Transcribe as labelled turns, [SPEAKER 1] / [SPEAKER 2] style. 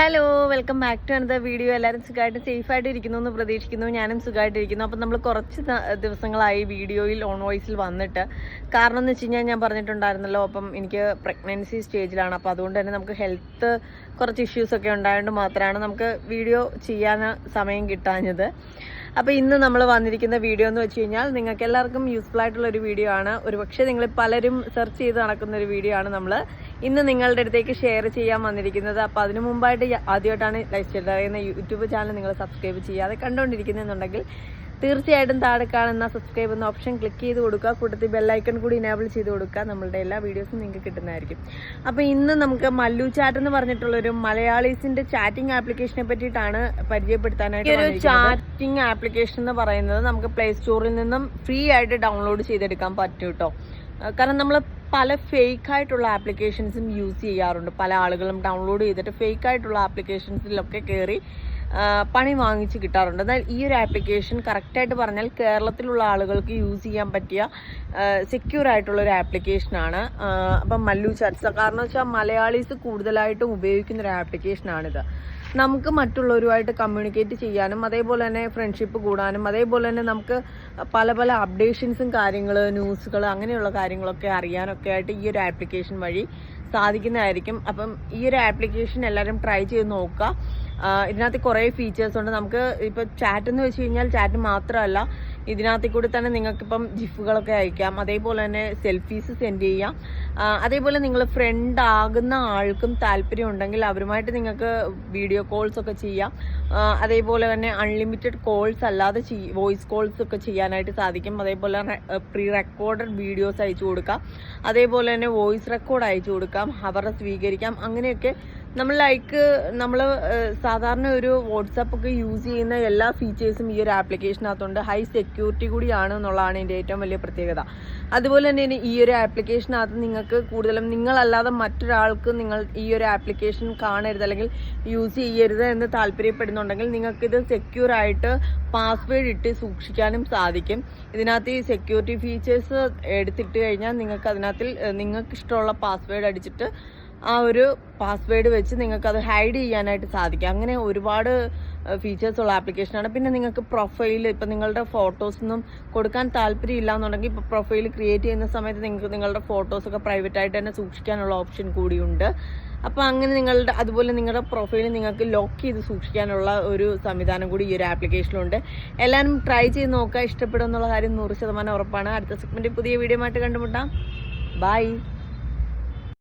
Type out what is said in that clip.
[SPEAKER 1] Hello welcome back to another video എല്ലാവരും സുഖമായിട്ട് സേഫായിട്ട് ഇരിക്കുന്നു എന്ന് പ്രതീക്ഷിക്കുന്നു. ഞാനും സുഖമായിട്ടിരിക്കുന്നു അപ്പം നമ്മൾ കുറച്ച് ദിവസങ്ങളായി വീഡിയോയിൽ ഓൺ വോയിസിൽ വന്നിട്ട് കാരണം എന്ന് വെച്ച് കഴിഞ്ഞാൽ ഞാൻ പറഞ്ഞിട്ടുണ്ടായിരുന്നല്ലോ അപ്പം എനിക്ക് പ്രഗ്നൻസി സ്റ്റേജിലാണ് അപ്പോൾ അതുകൊണ്ട് തന്നെ നമുക്ക് ഹെൽത്ത് കുറച്ച് ഇഷ്യൂസ് ഒക്കെ ഉണ്ടായതുകൊണ്ട് മാത്രമാണ് നമുക്ക് വീഡിയോ ചെയ്യാൻ സമയം കിട്ടാഞ്ഞത്. അപ്പോൾ ഇന്ന് നമ്മൾ വന്നിരിക്കുന്ന വീഡിയോ എന്ന് വെച്ച് കഴിഞ്ഞാൽ നിങ്ങൾക്ക് എല്ലാവർക്കും യൂസ്ഫുൾ ആയിട്ടുള്ള ഒരു വീഡിയോ ആണ്. ഒരുപക്ഷെ നിങ്ങൾ പലരും സെർച്ച് ചെയ്ത് നടക്കുന്ന ഒരു വീഡിയോ ആണ് നമ്മൾ ഇന്ന് നിങ്ങളുടെ അടുത്തേക്ക് ഷെയർ ചെയ്യാൻ വന്നിരിക്കുന്നത്. അപ്പോൾ അതിനു മുമ്പായിട്ട് ആദ്യമായിട്ടാണ് ലൈഫ് സ്റ്റൈൽ അറിയുന്ന യൂട്യൂബ് ചാനൽ നിങ്ങൾ സബ്സ്ക്രൈബ് ചെയ്യാതെ കണ്ടുകൊണ്ടിരിക്കുന്നുണ്ടെങ്കിൽ തീർച്ചയായിട്ടും താഴെ കാണുന്ന സബ്സ്ക്രൈബ് എന്ന ഓപ്ഷൻ ക്ലിക്ക് ചെയ്ത് കൊടുക്കുക. കൂട്ടത്തിൽ ബെല്ലൈക്കൺ കൂടി ഇനേബിൾ ചെയ്ത് കൊടുക്കുക. നമ്മളുടെ എല്ലാ വീഡിയോസും നിങ്ങൾക്ക് കിട്ടുന്നതായിരിക്കും. അപ്പോൾ ഇന്ന് നമുക്ക് മല്ലു ചാറ്റ് എന്ന് പറഞ്ഞിട്ടുള്ളൊരു മലയാളീസിന്റെ ചാറ്റിംഗ് ആപ്ലിക്കേഷനെ പറ്റിയിട്ടാണ് പരിചയപ്പെടുത്താനായിട്ട് ഒരു ചാറ്റിംഗ് ആപ്ലിക്കേഷൻ എന്ന് പറയുന്നത് നമുക്ക് പ്ലേ സ്റ്റോറിൽ നിന്നും ഫ്രീ ആയിട്ട് ഡൗൺലോഡ് ചെയ്തെടുക്കാൻ പറ്റും കേട്ടോ കാരണം നമ്മൾ പല ഫേക്ക് ആയിട്ടുള്ള ആപ്ലിക്കേഷൻസും യൂസ് ചെയ്യാറുണ്ട്. പല ആളുകളും ഡൗൺലോഡ് ചെയ്തിട്ട് ഫേക്ക് ആയിട്ടുള്ള ആപ്ലിക്കേഷൻസിലൊക്കെ കയറി പണി വാങ്ങിച്ച് കിട്ടാറുണ്ട്. എന്നാൽ ഈ ഒരു ആപ്ലിക്കേഷൻ കറക്റ്റായിട്ട് പറഞ്ഞാൽ കേരളത്തിലുള്ള ആളുകൾക്ക് യൂസ് ചെയ്യാൻ പറ്റിയ സെക്യൂർ ആയിട്ടുള്ള ഒരു ആപ്ലിക്കേഷനാണ് അപ്പം മല്ലു ചർച്ച കാരണം വെച്ചാൽ മലയാളീസ് കൂടുതലായിട്ടും ഉപയോഗിക്കുന്ന ഒരു ആപ്ലിക്കേഷനാണിത് നമുക്ക് മറ്റുള്ളവരുമായിട്ട് കമ്മ്യൂണിക്കേറ്റ് ചെയ്യാനും അതേപോലെ തന്നെ ഫ്രണ്ട്ഷിപ്പ് കൂടാനും അതേപോലെ തന്നെ നമുക്ക് പല പല അപ്ഡേഷൻസും കാര്യങ്ങൾ ന്യൂസുകൾ അങ്ങനെയുള്ള കാര്യങ്ങളൊക്കെ അറിയാനൊക്കെ ആയിട്ട് ഈ ഒരു ആപ്ലിക്കേഷൻ വഴി സാധിക്കുന്നതായിരിക്കും. അപ്പം ഈ ഒരു ആപ്ലിക്കേഷൻ എല്ലാവരും ട്രൈ ചെയ്ത് നോക്കുക. ഇതിനകത്ത് കുറേ ഫീച്ചേഴ്സ് ഉണ്ട്. നമുക്ക് ഇപ്പോൾ ചാറ്റ് എന്ന് വെച്ച് കഴിഞ്ഞാൽ ചാറ്റ് മാത്രമല്ല ഇതിനകത്ത് കൂടി തന്നെ നിങ്ങൾക്കിപ്പം ജിഫുകളൊക്കെ അയക്കാം. അതേപോലെ തന്നെ സെൽഫീസ് സെൻഡ് ചെയ്യാം. അതേപോലെ നിങ്ങൾ ഫ്രണ്ട് ആകുന്ന ആൾക്കും താല്പര്യം ഉണ്ടെങ്കിൽ അവരുമായിട്ട് നിങ്ങൾക്ക് വീഡിയോ കോൾസ് ഒക്കെ ചെയ്യാം. അതേപോലെ തന്നെ അൺലിമിറ്റഡ് കോൾസ് അല്ലാതെ വോയിസ് കോൾസ് ഒക്കെ ചെയ്യാനായിട്ട് സാധിക്കും. അതേപോലെ പ്രീ റെക്കോർഡഡ് വീഡിയോസ് അയച്ചു കൊടുക്കാം. അതേപോലെ തന്നെ വോയിസ് റെക്കോർഡ് അയച്ചു കൊടുക്കാം. അവരെ സ്വീകരിക്കാം. അങ്ങനെയൊക്കെ നമ്മൾ ലൈക്ക് നമ്മൾ സാധാരണ ഒരു വാട്സാപ്പ് ഒക്കെ യൂസ് ചെയ്യുന്ന എല്ലാ ഫീച്ചേഴ്സും ഈ ഒരു ആപ്ലിക്കേഷനകത്തുണ്ട് ഹൈ സെക്യൂരിറ്റി കൂടിയാണ് എന്നുള്ളതാണ് ഇതിന്റെ ഏറ്റവും വലിയ പ്രത്യേകത. അതുപോലെ തന്നെ ഈ ഒരു ആപ്ലിക്കേഷനകത്ത് നിങ്ങൾക്ക് കൂടുതലും നിങ്ങളല്ലാതെ മറ്റൊരാൾക്ക് നിങ്ങൾ ഈ ഒരു ആപ്ലിക്കേഷൻ കാണരുത് അല്ലെങ്കിൽ യൂസ് ചെയ്യരുത് എന്ന് താല്പര്യപ്പെടുന്നുണ്ടെങ്കിൽ നിങ്ങൾക്കിത് സെക്യൂർ ആയിട്ട് പാസ്വേഡ് ഇട്ട് സൂക്ഷിക്കാനും സാധിക്കും. ഇതിനകത്ത് ഈ സെക്യൂരിറ്റി ഫീച്ചേഴ്സ് എടുത്തിട്ട് കഴിഞ്ഞാൽ നിങ്ങൾക്ക് അതിനകത്തിൽ നിങ്ങൾക്ക് ഇഷ്ടമുള്ള പാസ്വേഡ് അടിച്ചിട്ട് ആ ഒരു പാസ്വേഡ് വെച്ച് നിങ്ങൾക്ക് അത് ഹൈഡ് ചെയ്യാനായിട്ട് സാധിക്കും. അങ്ങനെ ഒരുപാട് ഫീച്ചേഴ്സ് ഉള്ള ആപ്ലിക്കേഷനാണ് പിന്നെ നിങ്ങൾക്ക് പ്രൊഫൈൽ ഇപ്പം നിങ്ങളുടെ ഫോട്ടോസൊന്നും കൊടുക്കാൻ താല്പര്യമില്ല എന്നുണ്ടെങ്കിൽ ഇപ്പോൾ പ്രൊഫൈൽ ക്രിയേറ്റ് ചെയ്യുന്ന സമയത്ത് നിങ്ങൾക്ക് നിങ്ങളുടെ ഫോട്ടോസൊക്കെ പ്രൈവറ്റ് ആയിട്ട് തന്നെ സൂക്ഷിക്കാനുള്ള ഓപ്ഷൻ കൂടിയുണ്ട്. അപ്പോൾ അങ്ങനെ നിങ്ങളുടെ അതുപോലെ നിങ്ങളുടെ പ്രൊഫൈൽ നിങ്ങൾക്ക് ലോക്ക് ചെയ്ത് സൂക്ഷിക്കാനുള്ള ഒരു സംവിധാനം കൂടി ഈ ഒരു ആപ്ലിക്കേഷനിലുണ്ട് എല്ലാവരും ട്രൈ ചെയ്ത് നോക്കുക. ഇഷ്ടപ്പെടും എന്നുള്ള കാര്യം നൂറ് ശതമാനം ഉറപ്പാണ്. അടുത്ത സെഗ്മെന്റ് പുതിയ വീഡിയോ ആയിട്ട് കണ്ടുമുട്ടാം. ബൈ